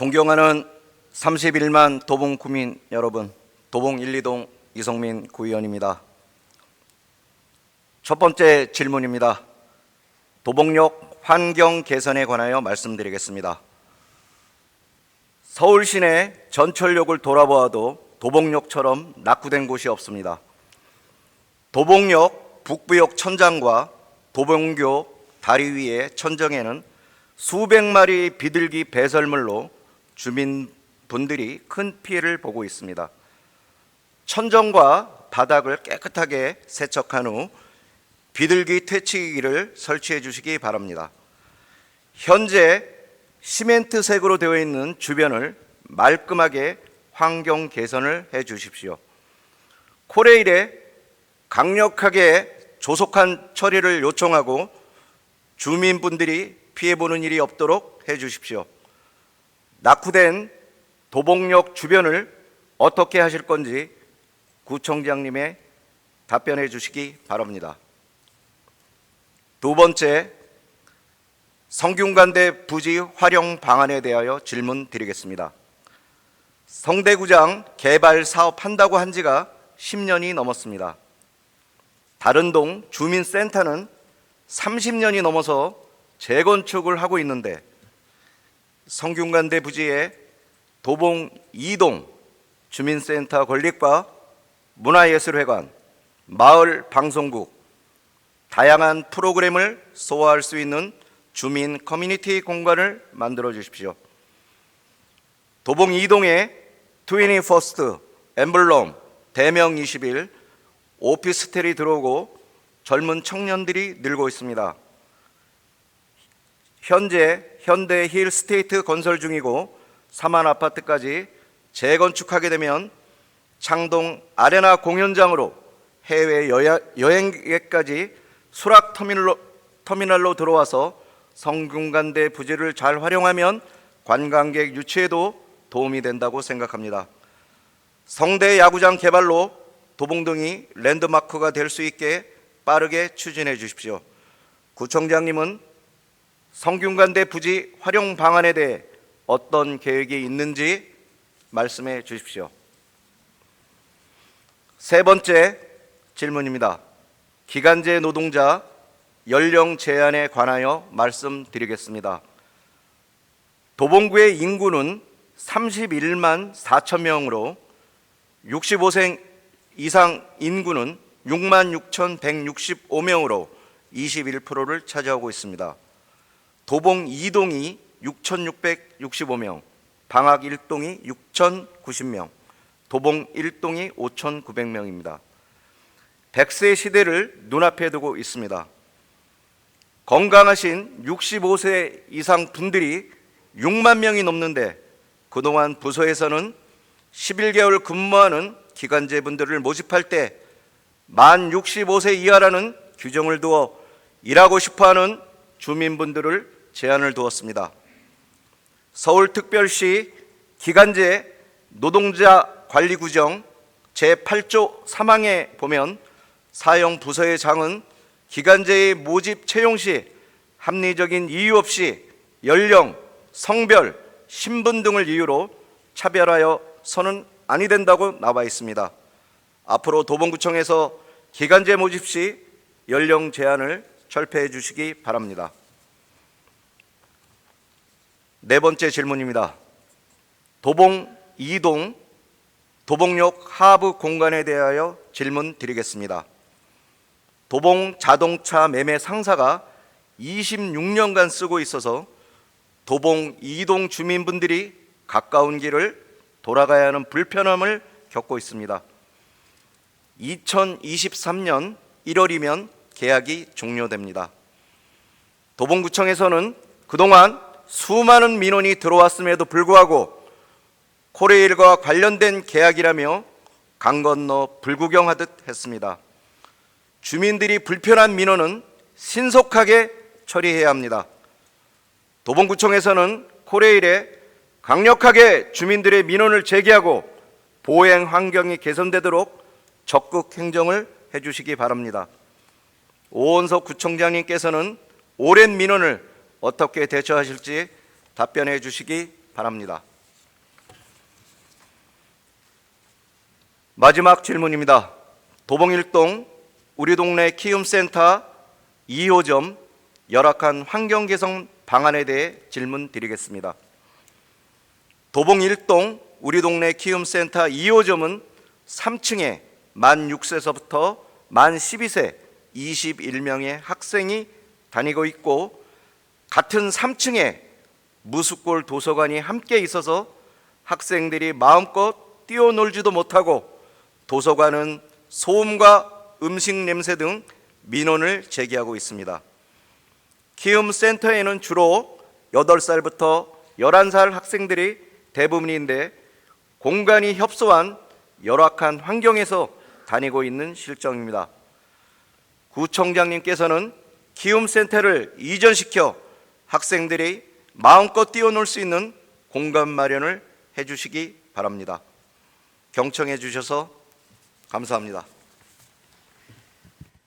존경하는 31만 도봉 구민 여러분, 도봉 1, 2동 이성민 구의원입니다. 첫 번째 질문입니다. 도봉역 환경 개선에 관하여 말씀드리겠습니다. 서울 시내 전철역을 돌아보아도 도봉역처럼 낙후된 곳이 없습니다. 도봉역 북부역 천장과 도봉교 다리 위의 천정에는 수백 마리 비둘기 배설물로 주민분들이 큰 피해를 보고 있습니다. 천정과 바닥을 깨끗하게 세척한 후 비둘기 퇴치기를 설치해 주시기 바랍니다. 현재 시멘트색으로 되어 있는 주변을 말끔하게 환경 개선을 해 주십시오. 코레일에 강력하게 조속한 처리를 요청하고 주민분들이 피해 보는 일이 없도록 해 주십시오. 낙후된 도봉역 주변을 어떻게 하실 건지 구청장님의 답변해 주시기 바랍니다. 두 번째, 성균관대 부지 활용 방안에 대하여 질문 드리겠습니다. 성대구장 개발 사업 한다고 한 지가 10년이 넘었습니다. 다른 동 주민센터는 30년이 넘어서 재건축을 하고 있는데 성균관대 부지에 도봉 2동 주민센터 건립과 문화예술회관, 마을 방송국, 다양한 프로그램을 소화할 수 있는 주민 커뮤니티 공간을 만들어 주십시오. 도봉 2동에 21st 엠블럼 대명 21 오피스텔이 들어오고 젊은 청년들이 늘고 있습니다. 현재 현대 힐 스테이트 건설 중이고 사만 아파트까지 재건축하게 되면 창동 아레나 공연장으로 해외 여행객까지 수락 터미널로, 터미널로 들어와서 성균관대 부지를 잘 활용하면 관광객 유치에도 도움이 된다고 생각합니다. 성대 야구장 개발로 도봉동이 랜드마크가 될 수 있게 빠르게 추진해 주십시오. 구청장님은 성균관대 부지 활용 방안에 대해 어떤 계획이 있는지 말씀해 주십시오. 세 번째 질문입니다. 기간제 노동자 연령 제한에 관하여 말씀드리겠습니다. 도봉구의 인구는 31만 4천 명으로 65세 이상 인구는 6만 6,165명으로 21%를 차지하고 있습니다. 도봉 2동이 6,665명, 방학 1동이 6,090명, 도봉 1동이 5,900명입니다. 100세 시대를 눈앞에 두고 있습니다. 건강하신 65세 이상 분들이 6만 명이 넘는데 그동안 부서에서는 11개월 근무하는 기간제 분들을 모집할 때 만 65세 이하라는 규정을 두어 일하고 싶어하는 주민분들을 제한을 두었습니다. 서울특별시 기간제 노동자 관리 규정 제8조 3항에 보면 사형 부서의 장은 기간제의 모집 채용 시 합리적인 이유 없이 연령, 성별, 신분 등을 이유로 차별하여 서는 아니 된다고 나와 있습니다. 앞으로 도봉구청에서 기간제 모집 시 연령 제한을 철폐해 주시기 바랍니다. 네 번째 질문입니다. 도봉 2동 도봉역 하부 공간에 대하여 질문 드리겠습니다. 도봉 자동차 매매 상사가 26년간 쓰고 있어서 도봉 2동 주민분들이 가까운 길을 돌아가야 하는 불편함을 겪고 있습니다. 2023년 1월이면 계약이 종료됩니다. 도봉구청에서는 그동안 수많은 민원이 들어왔음에도 불구하고 코레일과 관련된 계약이라며 강 건너 불구경하듯 했습니다. 주민들이 불편한 민원은 신속하게 처리해야 합니다. 도봉구청에서는 코레일에 강력하게 주민들의 민원을 제기하고 보행 환경이 개선되도록 적극 행정을 해주시기 바랍니다. 오원석 구청장님께서는 오랜 민원을 어떻게 대처하실지 답변해 주시기 바랍니다. 마지막 질문입니다. 도봉일동 우리 동네 키움센터 2호점 열악한 환경 개선 방안에 대해 질문 드리겠습니다. 도봉일동 우리 동네 키움센터 2호점은 3층에 만 6세서부터 만 12세 21명의 학생이 다니고 있고 같은 3층에 무수골 도서관이 함께 있어서 학생들이 마음껏 뛰어놀지도 못하고 도서관은 소음과 음식 냄새 등 민원을 제기하고 있습니다. 키움 센터에는 주로 8살부터 11살 학생들이 대부분인데 공간이 협소한 열악한 환경에서 다니고 있는 실정입니다. 구청장님께서는 키움 센터를 이전시켜 학생들이 마음껏 뛰어놀 수 있는 공간 마련을 해 주시기 바랍니다. 경청해 주셔서 감사합니다.